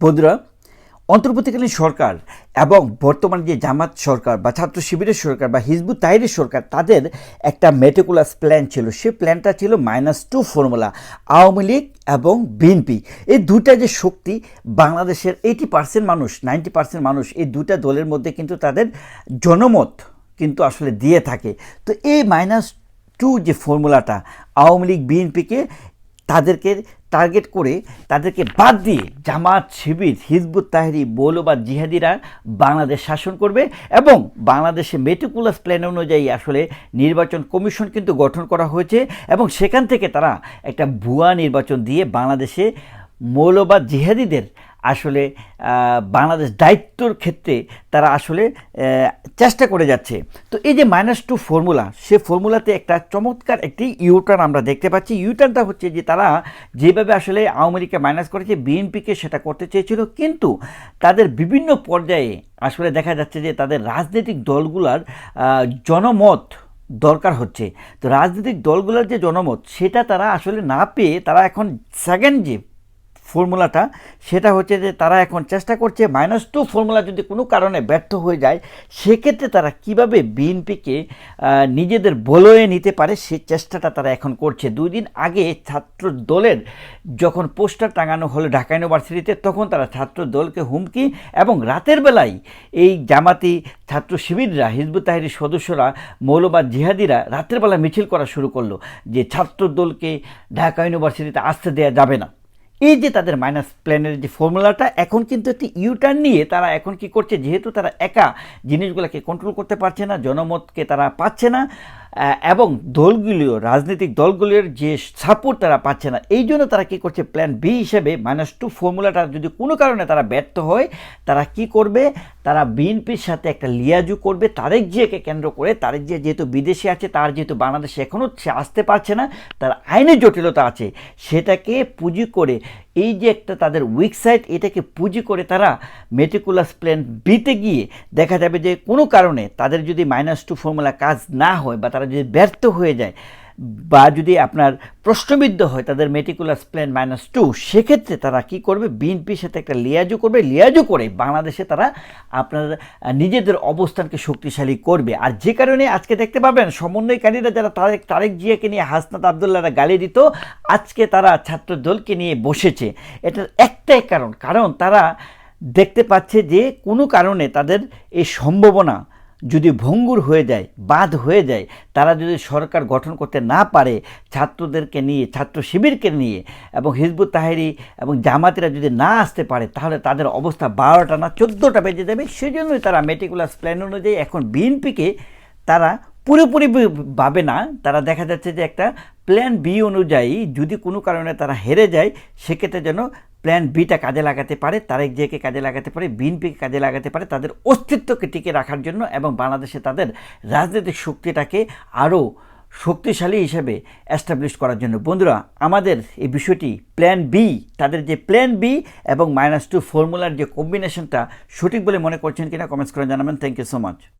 বন্ধুরা, অন্তর্বর্তীকালীন সরকার এবং বর্তমান যে জামাত সরকার বা ছাত্র শিবিরের সরকার বা হিজবুত তাহিরের সরকার, তাদের একটা মেটিকুলাস প্ল্যান ছিল। সে প্ল্যানটা ছিল minus two formula Awami League এবং বিএনপি এই দুটা যে শক্তি বাংলাদেশের এইটি পার্সেন্ট মানুষ নাইনটি পার্সেন্ট মানুষ, এই দুটা দলের মধ্যে কিন্তু তাদের জনমত কিন্তু আসলে দিয়ে থাকে। তো এই মাইনাস টু যে ফর্মুলাটা আওয়ামী লীগ বিএনপিকে তাদেরকে টার্গেট করে তাদেরকে বাদ দিয়ে জামাত, শিবির, হিজবুত, তাহরি, মৌলবাদ, জিহাদিরা বাংলাদেশ শাসন করবে এবং বাংলাদেশে মেটিকুলাস প্ল্যান অনুযায়ী আসলে নির্বাচন কমিশন কিন্তু গঠন করা হয়েছে এবং সেখান থেকে তারা একটা ভুয়া নির্বাচন দিয়ে বাংলাদেশে মৌলবাদ, জিহাদিদের আসলে বাংলাদেশ দায়িত্বর ক্ষেত্রে তারা আসলে চেষ্টা করে যাচ্ছে। তো এই যে মাইনাস টু ফর্মুলা সে ফর্মুলাতে একটা চমৎকার একটি ইউটার্ন আমরা দেখতে পাচ্ছি। ইউটার্নটা হচ্ছে যে তারা যেভাবে আসলে আওয়ামী লীগকে মাইনাস করেছে বিএনপিকে সেটা করতে চেয়েছিল। কিন্তু তাদের বিভিন্ন পর্যায়ে আসলে দেখা যাচ্ছে যে তাদের রাজনৈতিক দলগুলার জনমত দরকার হচ্ছে। তো রাজনৈতিক দলগুলোর যে জনমত, সেটা তারা আসলে না পেয়ে তারা এখন সেকেন্ড যে ফর্মুলাটা, সেটা হচ্ছে যে তারা এখন চেষ্টা করছে মাইনাস টু ফর্মুলা যদি কোনো কারণে ব্যর্থ হয়ে যায়, সেক্ষেত্রে তারা কীভাবে বিএনপিকে নিজেদের বলয়ে নিতে পারে, সে চেষ্টাটা তারা এখন করছে। দুই দিন আগে ছাত্র দলের যখন পোস্টার টাঙানো হলো ঢাকা ইউনিভার্সিটিতে, তখন তারা ছাত্র দলকে হুমকি এবং রাতের বেলায় এই জামাতি ছাত্র শিবিররা, হিজবুত তাহিরির সদস্যরা, মৌলবাদ জিহাদিরা রাতের বেলা মিছিল করা শুরু করল যে ছাত্র দলকে ঢাকা ইউনিভার্সিটিতে আসতে দেওয়া যাবে না। এই যে তাদের মাইনাস প্ল্যানের যে ফর্মুলাটা এখন কিন্তু একটি ইউটার্ন নিয়ে তারা এখন কি করছে? যেহেতু তারা একা, জিনিসগুলোকে কন্ট্রোল করতে পারছে না, জনমতকে তারা পাচ্ছে না এবং দলগুলিও, রাজনৈতিক দলগুলির যে সাপোর্ট তারা পাচ্ছে না, এই জন্য তারা কি করছে প্ল্যান বি হিসেবে মাইনাস টু ফর্মুলাটা যদি কোনো কারণে তারা ব্যর্থ হয়, তারা কি করবে, তারা বিএনপির সাথে একটা লিয়াজু করবে, তারেক জিয়াকে কেন্দ্র করে, তারেক জিয়া যেহেতু বিদেশে আছে, তার যেহেতু বাংলাদেশে এখনও সে আসতে পারছে না, তার আইনের জটিলতা আছে, সেটাকে পুঁজি করে, এই যে একটা তাদের উইক সাইড এটাকে পুঁজি করে তারা মেটিকুলাস প্ল্যান বিতে গিয়ে দেখা যাবে যে কোনো কারণে তাদের যদি মাইনাস টু ফর্মুলা কাজ না হয় বা তারা যদি ব্যর্থ হয়ে যায় বা যদি আপনার প্রশ্নবিদ্ধ হয় তাদের মেটিকুলাস প্ল্যান মাইনাস টু সেক্ষেত্রে তারা কি করবে? বিএনপির সাথে একটা লিয়াজু করবে। লিয়াজু করে বাংলাদেশে তারা আপনার নিজেদের অবস্থানকে শক্তিশালী করবে। আর যে কারণে আজকে দেখতে পাবেন সমন্বয়কারীরা যারা তারেক তারেক জিয়াকে নিয়ে হাসনাত আবদুল্লাহরা গালি দিত, আজকে তারা ছাত্র দলকে নিয়ে বসেছে। এটার একটাই কারণ। কারণ তারা দেখতে পাচ্ছে যে কোনো কারণে তাদের এই সম্ভাবনা যদি ভঙ্গুর হয়ে যায় বাদ হয়ে যায়, তারা যদি সরকার গঠন করতে না পারে, ছাত্রদেরকে নিয়ে, ছাত্র শিবিরকে নিয়ে এবং হিজবুত তাহেরি এবং জামাতিরা যদি না আসতে পারে, তাহলে তাদের অবস্থা বারোটা না চোদ্দোটা বেজে যাবে। সেজন্যই তারা মেটিকুলাস প্ল্যান অনুযায়ী এখন বিএনপিকে তারা পুরোপুরি ভাবে না। তারা দেখা যাচ্ছে যে একটা প্ল্যান বি অনুযায়ী যদি কোনো কারণে তারা হেরে যায়, সেক্ষেত্রে যেন প্ল্যান বিটা কাজে লাগাতে পারে, তারেক জিয়াকে কাজে লাগাতে পারে বিএনপিকে কাজে লাগাতে পারে, তাদের অস্তিত্বকে টিকে রাখার জন্য এবং বাংলাদেশে তাদের রাজনৈতিক শক্তিটাকে আরও শক্তিশালী হিসেবে অ্যাস্টাবলিশ করার জন্য। বন্ধুরা, আমাদের এই বিষয়টি প্ল্যান বি তাদের যে প্ল্যান বি এবং মাইনাস টু ফর্মুলার যে কম্বিনেশনটা সঠিক বলে মনে করছেন কিনা কমেন্টস করে জানাবেন। Thank you so much